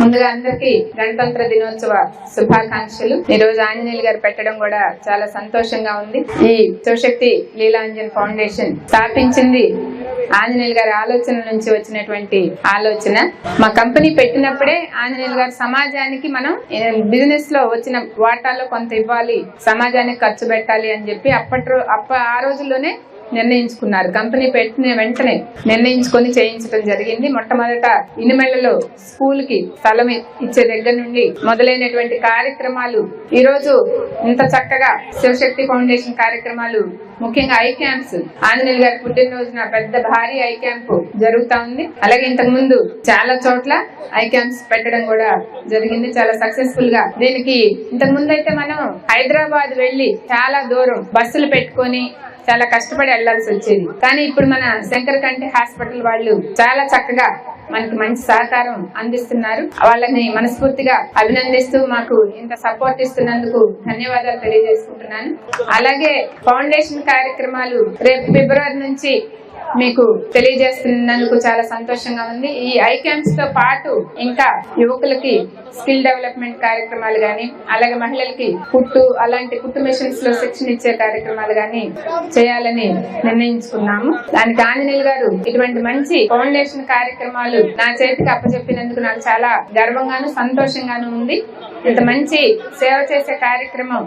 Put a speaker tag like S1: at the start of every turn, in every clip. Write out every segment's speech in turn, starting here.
S1: ముందుగా అందరికీ గణతంత్ర దినోత్సవ శుభాకాంక్షలు. ఈ రోజు ఆంజనేయులు గారు పెట్టడం కూడా చాలా సంతోషంగా ఉంది. ఈ శివశక్తి లీలాంజన్ ఫౌండేషన్ స్థాపించింది ఆంజనేయులు గారి ఆలోచన నుంచి వచ్చినటువంటి ఆలోచన. మా కంపెనీ పెట్టినప్పుడే ఆంజనేయులు గారు సమాజానికి మనం బిజినెస్లో వచ్చిన వాటాలో కొంత ఇవ్వాలి సమాజానికి ఖర్చు పెట్టాలి అని చెప్పి అప్పటి అప్ప ఆ రోజుల్లోనే నిర్ణయించుకున్నారు. కంపెనీ పెట్టిన వెంటనే నిర్ణయించుకొని చేయించడం జరిగింది. మొట్టమొదట ఇనిమెళ్ళలో స్కూల్కి స్థలం ఇచ్చే దగ్గర నుండి మొదలైనటువంటి కార్యక్రమాలు ఈ రోజు ఇంత చక్కగా శివశక్తి ఫౌండేషన్ కార్యక్రమాలు ముఖ్యంగా ఐ క్యాంప్స్. ఆంజనేయులు గారి పుట్టినరోజున పెద్ద భారీ ఐ క్యాంప్ జరుగుతా ఉంది. అలాగే ఇంతకు ముందు చాలా చోట్ల ఐ క్యాంప్స్ పెట్టడం కూడా జరిగింది. చాలా సక్సెస్ఫుల్గా దీనికి ఇంతకు ముందు అయితే మనం హైదరాబాద్ వెళ్ళి చాలా దూరం బస్సులు పెట్టుకొని చాలా కష్టపడి వెళ్ళాల్సి వచ్చేది. కానీ ఇప్పుడు మన శంకర్ కంటి హాస్పిటల్ వాళ్ళు చాలా చక్కగా మనకి మంచి సహకారం అందిస్తున్నారు. వాళ్ళని మనస్ఫూర్తిగా అభినందిస్తూ మాకు ఇంత సపోర్ట్ ఇస్తున్నందుకు ధన్యవాదాలు తెలియజేసుకుంటున్నాను. అలాగే ఫౌండేషన్ కార్యక్రమాలు రేపు ఫిబ్రవరి నుంచి మీకు తెలియజేస్తున్నందుకు చాలా సంతోషంగా ఉంది. ఈ ఐ క్యాంప్స్తో పాటు ఇంకా యువకులకి స్కిల్ డెవలప్మెంట్ కార్యక్రమాలు గాని అలాగే మహిళలకి కుట్టు అలాంటి కుట్టు మిషన్స్లో శిక్షణ ఇచ్చే కార్యక్రమాలు గాని చేయాలని నిర్ణయించుకున్నాము. దానికి ఆంజనేయులు గారు ఇటువంటి మంచి ఫౌండేషన్ కార్యక్రమాలు నా చేతికి అప్పచెప్పినందుకు నాకు చాలా గర్వంగాను సంతోషంగాను ఉంది. ఇంత మంచి సేవ చేసే కార్యక్రమం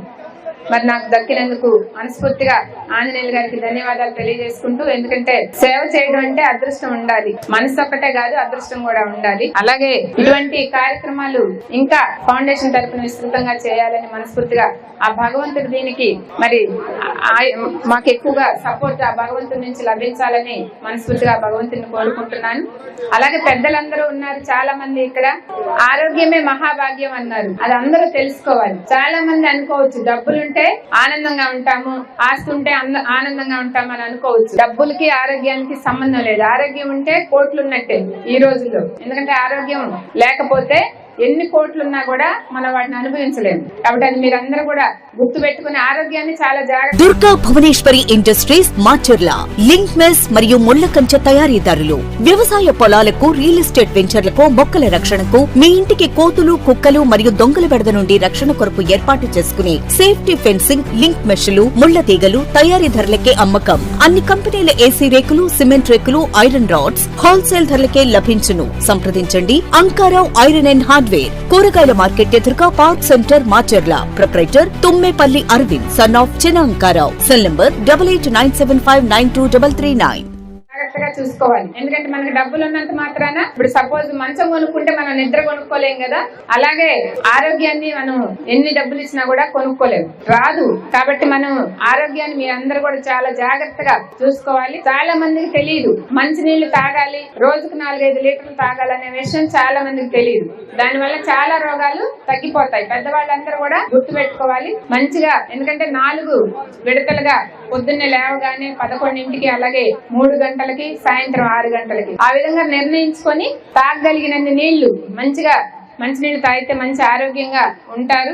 S1: మరి నాకు దక్కినందుకు మనస్ఫూర్తిగా ఆంజనేయులు గారికి ధన్యవాదాలు తెలియజేసుకుంటూ ఎందుకంటే సేవ చేయడం అంటే అదృష్టం ఉండాలి. మనసు ఒక్కటే కాదు అదృష్టం కూడా ఉండాలి. అలాగే ఇటువంటి కార్యక్రమాలు ఇంకా ఫౌండేషన్ తరపున విస్తృతంగా చేయాలని మనస్ఫూర్తిగా ఆ భగవంతుడు దీనికి మరి మాకు ఎక్కువగా సపోర్ట్ ఆ భగవంతుడి నుంచి లభించాలని మనస్ఫూర్తిగా భగవంతుని కోరుకుంటున్నాను. అలాగే పెద్దలందరూ ఉన్నారు చాలా మంది ఇక్కడ. ఆరోగ్యమే మహాభాగ్యం అన్నారు. అది అందరూ తెలుసుకోవాలి. చాలా మంది అనుకోవచ్చు డబ్బులు డబ్బులుంటే ఆనందంగా ఉంటాము ఆస్తి ఉంటే అంద- ఆనందంగా ఉంటాము అని అనుకోవచ్చు. డబ్బులకి ఆరోగ్యానికి సంబంధం లేదు. ఆరోగ్యం ఉంటే కోట్లు ఉన్నట్టే ఈ రోజుల్లో. ఎందుకంటే ఆరోగ్యం లేకపోతే ఎన్ని కోట్లున్నా కూడా మనం వాటిని అనుభవించలేము. కాబట్టి అది మీరందరూ కూడా గుర్తు పెట్టుకుని ఆరోగ్యాన్ని చాలా జాగ్రత్త
S2: Durga Bhuvaneshwari industries Macherla link mesh మరియు ముళ్ళ కంచె తయారీదారులు. వ్యవసాయ పొలాలకు రియల్ ఎస్టేట్ వెంచర్లకు మొక్కల రక్షణకు మీ ఇంటికి కోతులు కుక్కలు మరియు దొంగల బెడద నుండి రక్షణ కొరకు ఏర్పాటు చేసుకునే సేఫ్టీ ఫెన్సింగ్ లింక్ మెష్లు ముళ్ళ తీగలు తయారీ ధరలకే అమ్మకం. అన్ని కంపెనీల ఏసీ రేకులు సిమెంట్ రేకులు ఐరన్ రాడ్స్ హోల్సేల్ ధరలకే లభించును. సంప్రదించండి. అంకారావు ఐరన్ అండ్ హార్డ్వేర్ కూరగాయల మార్కెట్ ఎదురుగా park centre Macherla. Proprietor Tummepalli Aravind son of Chinna cell number double eight nine seven five nine two double three nine.
S1: జాగ్రత్తగా చూసుకోవాలి. ఎందుకంటే మనకి డబ్బులు ఉన్నంత మాత్రాన ఇప్పుడు సపోజ్ మంచం కొనుక్కుంటే మనం నిద్ర కొనుక్కోలేం కదా. అలాగే ఆరోగ్యాన్ని మనం ఎన్ని డబ్బులు ఇచ్చినా కూడా కొనుక్కోలేము రాదు. కాబట్టి మనం ఆరోగ్యాన్ని అందరు కూడా చాలా జాగ్రత్తగా చూసుకోవాలి. చాలా మందికి తెలియదు మంచినీళ్ళు తాగాలి. రోజుకు నాలుగైదు లీటర్లు తాగాలనే విషయం చాలా మందికి తెలియదు దానివల్ల చాలా రోగాలు తగ్గిపోతాయి. పెద్దవాళ్ళందరూ కూడా గుర్తు పెట్టుకోవాలి మంచిగా ఎందుకంటే నాలుగు విడతలుగా పొద్దున్నే లేవగానే పదకొండింటికి అలాగే మూడు గంటలకి సాయంత్రం ఆరు గంటలకి. ఆ విధంగా నిర్ణయించుకొని తాగగలిగినన్ని నీళ్ళు మంచిగా మంచినీళ్ళు తాగితే మంచి ఆరోగ్యంగా ఉంటారు.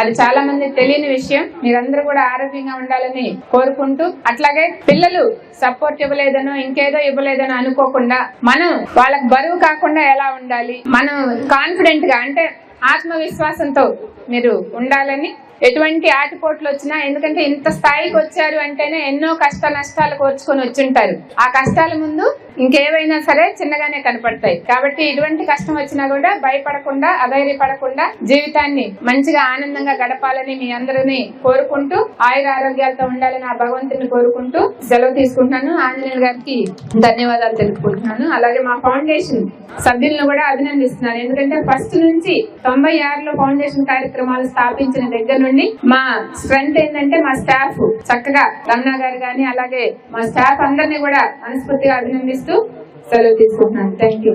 S1: అది చాలా మంది తెలియని విషయం. మీరందరూ కూడా ఆరోగ్యంగా ఉండాలని కోరుకుంటూ అట్లాగే పిల్లలు సపోర్ట్ ఇవ్వలేదనో ఇంకేదో ఇవ్వలేదనో అనుకోకుండా మనం వాళ్ళకి బరువు కాకుండా ఎలా ఉండాలి? మనం కాన్ఫిడెంట్గా అంటే ఆత్మవిశ్వాసంతో మీరు ఉండాలని ఎటువంటి ఆటిపోట్లు వచ్చినా ఎందుకంటే ఇంత స్థాయికి వచ్చారు అంటేనే ఎన్నో కష్ట నష్టాలు కోర్చుకొని వచ్చుంటారు. ఆ కష్టాల ముందు ఇంకేవైనా సరే చిన్నగానే కనపడతాయి. కాబట్టి ఇటువంటి కష్టం వచ్చినా కూడా భయపడకుండా అధైర్యపడకుండా జీవితాన్ని మంచిగా ఆనందంగా గడపాలని మీ అందరినీ కోరుకుంటూ ఆయుర ఆరోగ్యాలతో ఉండాలని ఆ భగవంతుని కోరుకుంటూ సెలవు తీసుకుంటున్నాను. ఆంజనేయులు గారికి ధన్యవాదాలు తెలుపుకుంటున్నాను. అలాగే మా ఫౌండేషన్ సభ్యులను కూడా అభినందిస్తున్నాను. ఎందుకంటే ఫస్ట్ నుంచి తొంభై ఆరులో ఫౌండేషన్ కార్యక్రమాలు స్థాపించిన దగ్గర నుండి మా స్ట్రెంత్ ఏంటంటే మా స్టాఫ్ చక్కగా రమణ గారు గాని అలాగే మా స్టాఫ్ అందరినీ కూడా మనస్ఫూర్తిగా అభినందిస్తూ సెలవు తీసుకుంటున్నాను thank you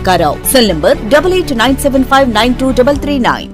S2: Shankarao cell number double eight nine seven five nine two double three nine